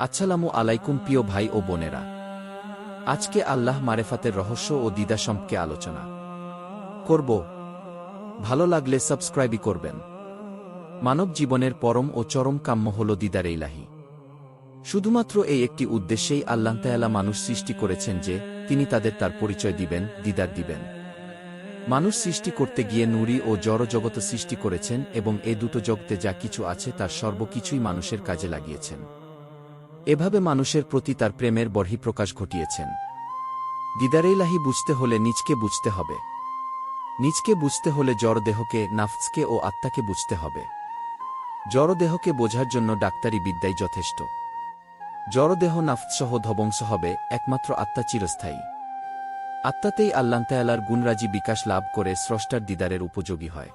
আচ্ছালামু আলাইকুম প্রিয় ভাই ও বোনেরা। আজকে আল্লাহ মারেফাতের রহস্য ও দিদা সম্পর্কে আলোচনা করব। ভালো লাগলে সাবস্ক্রাইবই করবেন। মানব জীবনের পরম ও চরম কাম্য হল দিদার ইলাহি। শুধুমাত্র এই একটি উদ্দেশ্যেই আল্লাহ তায়ালা মানুষ সৃষ্টি করেছেন যে, তিনি তাদের তার পরিচয় দিবেন, দিদার দিবেন। মানুষ সৃষ্টি করতে গিয়ে নুরি ও জড় জগত সৃষ্টি করেছেন এবং এ দুটো জগতে যা কিছু আছে তার সর্বকিছুই মানুষের কাজে লাগিয়েছেন। এভাবে মানুষের প্রতি তার প্রেমের বর্হিপ্রকাশ ঘটিয়েছেন। দিদারেইলাহি বুঝতে হলে নিজকে বুঝতে হবে। নিজকে বুঝতে হলে জড় দেহকে, নাফসকে ও আত্মাকে বুঝতে হবে। জড় দেহকে বোঝার জন্য ডাক্তারি বিদ্যাই যথেষ্ট। জড়দেহ নাফসহ ধ্বংস হবে, একমাত্র আত্মা চিরস্থায়ী। আত্মাতেই আল্লান্তায়ালার গুণরাজি বিকাশ লাভ করে স্রষ্টার দিদারের উপযোগী হয়।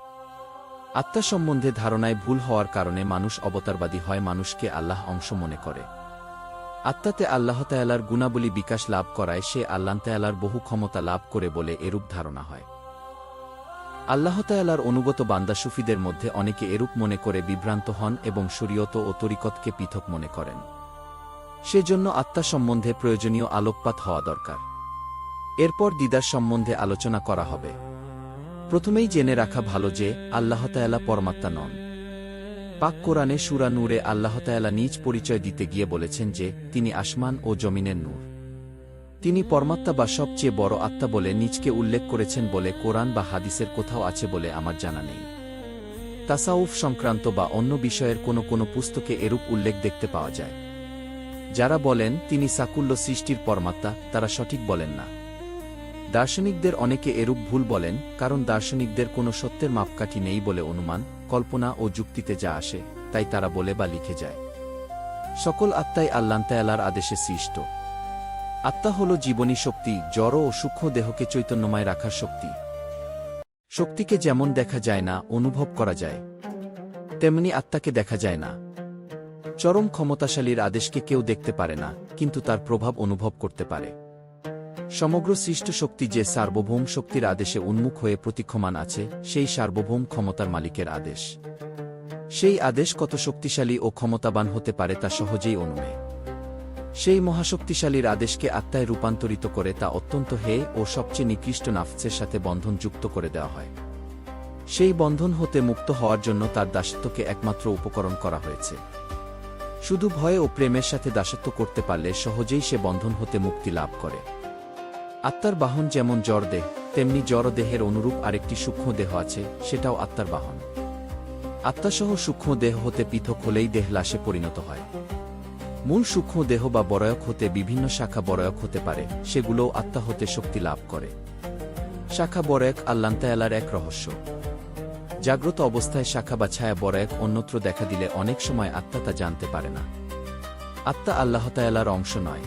আত্মা সম্বন্ধে ধারণায় ভুল হওয়ার কারণে মানুষ অবতারবাদী হয়, মানুষকে আল্লাহ অংশ মনে করে। আত্মাতে আল্লাহতায়ালার গুণাবলী বিকাশ লাভ করায় সে আল্লাহতায়ালার বহু ক্ষমতা লাভ করে বলে এরূপ ধারণা হয়। আল্লাহতায়ালার অনুগত বান্দা সুফিদের মধ্যে অনেকে এরূপ মনে করে বিভ্রান্ত হন এবং শরীয়ত ও তরিকতকে পৃথক মনে করেন। সেজন্য আত্মা সম্বন্ধে প্রয়োজনীয় আলোকপাত হওয়া দরকার। এরপর দিদার সম্বন্ধে আলোচনা করা হবে। প্রথমেই জেনে রাখা ভালো যে আল্লাহতায়ালা পরমাত্মা নন। পাক কোরআনে সুরা নূরে আল্লাহতায়ালা নিজ পরিচয় দিতে গিয়ে বলেছেন যে, তিনি আসমান ও জমিনের নূর। তিনি পরমাত্মা বা সবচেয়ে বড় আত্মা বলে নিজকে উল্লেখ করেছেন বলে কোরআন বা হাদিসের কোথাও আছে বলে আমার জানা নেই। তাসাউফ সংক্রান্ত বা অন্য বিষয়ের কোনো কোনো পুস্তকে এরূপ উল্লেখ দেখতে পাওয়া যায়। যারা বলেন, তিনি সাকুল্য সৃষ্টির পরমাত্মা, তারা সঠিক বলেন না। দার্শনিকদের অনেকে এরূপ ভুল বলেন, কারণ দার্শনিকদের কোনো সত্যের মাপকাঠি নেই বলে অনুমান, কল্পনা ও যুক্তিতে যা আসে, তাই তারা বলে বা লিখে যায়। সকল আত্মাই আল্লান্তায়ালার আদেশে সৃষ্ট। আত্মা হল জীবনী শক্তি, জড় ও সূক্ষ্ম দেহকে চৈতন্যময় রাখার শক্তি। শক্তিকে যেমন দেখা যায় না, অনুভব করা যায়। তেমনি আত্মাকে দেখা যায় না। চরম ক্ষমতাশালীর আদেশকে কেউ দেখতে পারে না, কিন্তু তার প্রভাব অনুভব করতে পারে। সমগ্র সৃষ্ট শক্তি যে সার্বভৌম শক্তির আদেশে উন্মুখ হয়ে প্রতীক্ষমান আছে, সেই সার্বভৌম ক্ষমতার মালিকের আদেশ। সেই আদেশ কত শক্তিশালী ও ক্ষমতাবান হতে পারে তা সহজেই অনুমেয় সেই মহাশক্তিশালীর আদেশকে আত্মায় রূপান্তরিত করে তা অত্যন্ত হে ও সবচেয়ে নিকৃষ্ট নাফসের সাথে বন্ধন যুক্ত করে দেওয়া হয়। সেই বন্ধন হতে মুক্ত হওয়ার জন্য তার দাসত্বকে একমাত্র উপকরণ করা হয়েছে। শুধু ভয় ও প্রেমের সাথে দাসত্ব করতে পারলে সহজেই সে বন্ধন হতে মুক্তি লাভ করে। আত্মার বাহন যেমন জড় দেহ তেমনি জড় দেহের অনুরূপ আরেকটি সূক্ষ্ম দেহ আছে, সেটাও আত্মার বাহন। আত্মাসহ সূক্ষ্ম দেহ হতে পৃথক হলেই দেহ লাশে পরিণত হয়। মূল সূক্ষ্ম দেহ বা বরয়ক হতে বিভিন্ন শাখা বরয়ক হতে পারে, সেগুলোও আত্মা হতে শক্তি লাভ করে। শাখা বরয়ক আল্লান্তায়ালার এক রহস্য। জাগ্রত অবস্থায় শাখা বা ছায়া বরয়ক অন্যত্র দেখা দিলে অনেক সময় আত্মা তা জানতে পারে না। আত্মা আল্লাহতায়ালার অংশ নয়।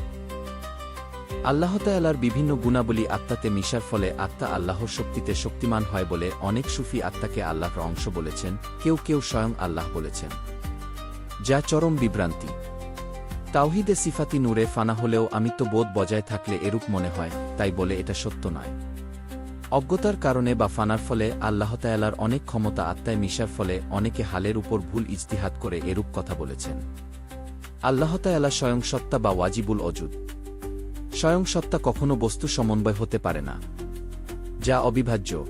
আল্লাহতায়ালার বিভিন্ন গুণাবলী আত্মাতে মিশার ফলে আত্মা আল্লাহর শক্তিতে শক্তিমান হয় বলে অনেক সুফি আত্মাকে আল্লাহর অংশ বলেছেন, কেউ কেউ স্বয়ং আল্লাহ বলেছেন। যা চরম বিভ্রান্তি। তাওহিদে সিফাতি নূরে ফানা হলেও আমিত্ব বোধ বজায় থাকলে এরূপ মনে হয়, তাই বলে এটা সত্য নয়। অজ্ঞতার কারণে বা ফানার ফলে আল্লাহতায়ালার অনেক ক্ষমতা আত্মায় মিশার ফলে অনেকে হালের উপর ভুল ইজতিহাত করে এরূপ কথা বলেছেন। আল্লাহতায়ালা স্বয়ং সত্তা বা ওয়াজিবুল অজুদ স্বয়ং সত্তা কখনো বস্তু সমন্বয় হতে পারে না। যা অবিভাজ্য।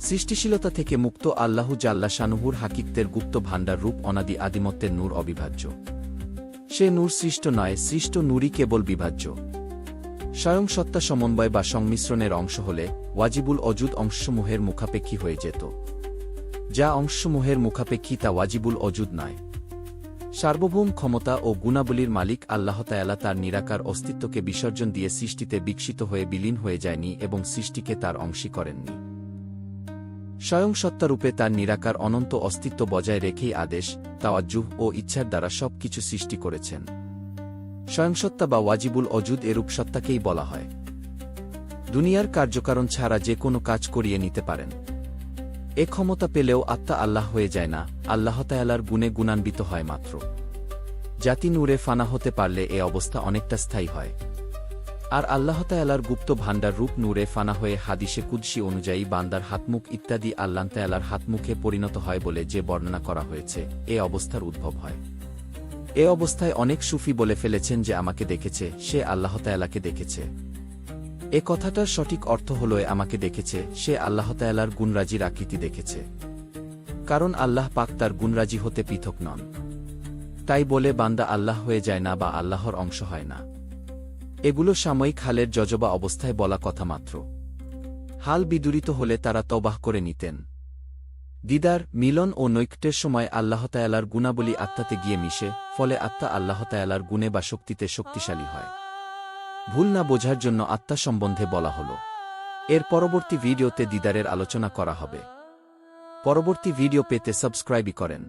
সৃষ্টিশীলতা থেকে মুক্ত আল্লাহু জাল্লা শানুহুর হাকিকতের গুপ্ত ভাণ্ডার রূপ অনাদি আদিমত্বের নূর অবিভাজ্য। সে নূর সৃষ্ট নয়, সৃষ্ট নূরই কেবল বিভাজ্য। স্বয়ং সত্তা সমন্বয় বা সংমিশ্রণের অংশ হলে ওয়াজিবুল অজুদ অংশসমূহের মুখাপেক্ষী হয়ে যেত। যা অংশসমূহের মুখাপেক্ষী তা ওয়াজিবুল অজুদ নয়। সার্বভৌম ক্ষমতা ও গুণাবলীর মালিক আল্লাহতায়ালা তার নিরাকার অস্তিত্বকে বিসর্জন দিয়ে সৃষ্টিতে বিকশিত হয়ে বিলীন হয়ে যায়নি এবং সৃষ্টিকে তার অংশী করেননি। স্বয়ং সত্তারূপে তার নিরাকার অনন্ত অস্তিত্ব বজায় রেখেই আদেশ, তাওয়াজ্জুহ ও ইচ্ছার দ্বারা সব কিছু সৃষ্টি করেছেন। স্বয়ংসত্তা বা ওয়াজিবুল অজুদ এরূপ সত্তাকেই বলা হয়। দুনিয়ার কার্যকারণ ছাড়া যে কোনো কাজ করিয়ে নিতে পারেন। এ ক্ষমতা পেলেও আত্মা আল্লাহ হয়ে যায় না আল্লাহতায়ালার গুণে গুণান্বিত হয় মাত্র। জাতি নূরে ফানা হতে পারলে এ অবস্থা অনেকটা স্থায়ী হয়। আর আল্লাহতায়ালার গুপ্ত ভাণ্ডার রূপ নূরে ফানা হয়ে হাদিসে কুদ্সি অনুযায়ী বান্দার হাতমুখ ইত্যাদি আল্লাহতায়ালার হাতমুখে পরিণত হয় বলে যে বর্ণনা করা হয়েছে, এ অবস্থার উদ্ভব হয়। এ অবস্থায় অনেক সুফি বলে ফেলেছেন যে আমাকে দেখেছে, সে আল্লাহ তায়ালাকে দেখেছে। এ কথাটার সঠিক অর্থ হল আমাকে দেখেছে, সে আল্লাহ তায়ালার গুণরাজির আকৃতি দেখেছে। কারণ আল্লাহ পাক তার গুণরাজি হতে পৃথক নন। তাই বলে বান্দা আল্লাহ হয়ে যায় না বা আল্লাহর অংশ হয় না। এগুলো সাময়িক হালের জজবা অবস্থায় বলা কথা মাত্র। হাল বিদুরিত হলে তারা তবাহ করে নিতেন। দিদার, মিলন ও নৈকটের সময় আল্লাহতায়ালার গুণাবলী আত্মাতে গিয়ে মিশে, ফলে আত্মা আল্লাহতায়ালার গুণে বা শক্তিতে শক্তিশালী হয়। ভুল না বোঝার জন্য আত্মা সম্বন্ধে বলা হল। এর পরবর্তী ভিডিওতে দিদারের আলোচনা করা হবে। পরবর্তী ভিডিও পেতে সাবস্ক্রাইবই করেন।